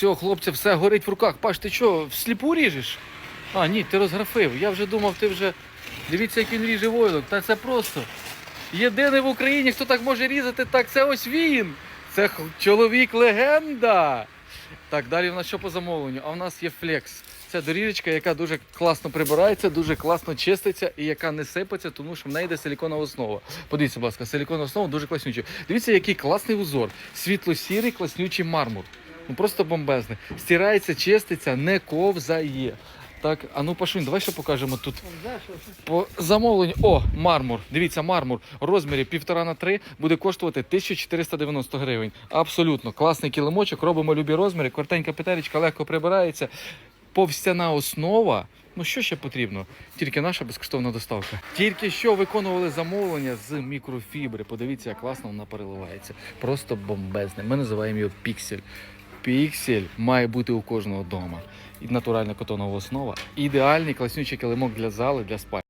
Цього хлопця все горить в руках. Паш, ти що, всліпу ріжеш? А, ні, ти розграфив. Я вже думав, ти вже. Дивіться, як він ріже войлок. Та це просто. Єдиний в Україні, хто так може різати, так це ось він. Це чоловік легенда. Так, далі в нас що по замовленню? А в нас є флекс. Це доріжечка, яка дуже класно прибирається, дуже класно чиститься і яка не сипеться, тому що в неї йде силіконова основа. Подивіться, будь ласка, силіконова основа дуже класнюча. Дивіться, який класний узор. Світло-сірий, класнючий мармур. Ну просто бомбезний. Стирається, чиститься, не ковзає. Так, а ну Пашунь, давай ще покажемо тут. По замовленню. О, мармур. Дивіться, мармур в розмірі 1,5 на 3 буде коштувати 1490 гривень. Абсолютно класний килимочок, робимо любі розміри, коротенька петелечка легко прибирається. Повстяна основа. Ну що ще потрібно? Тільки наша безкоштовна доставка. Тільки що виконували замовлення з мікрофібри. Подивіться, як класно вона переливається. Просто бомбезне. Ми називаємо його піксель. Піксель має бути у кожного вдома. І натуральна котонова основа. Ідеальний класнючий килимок для зали, для спальні.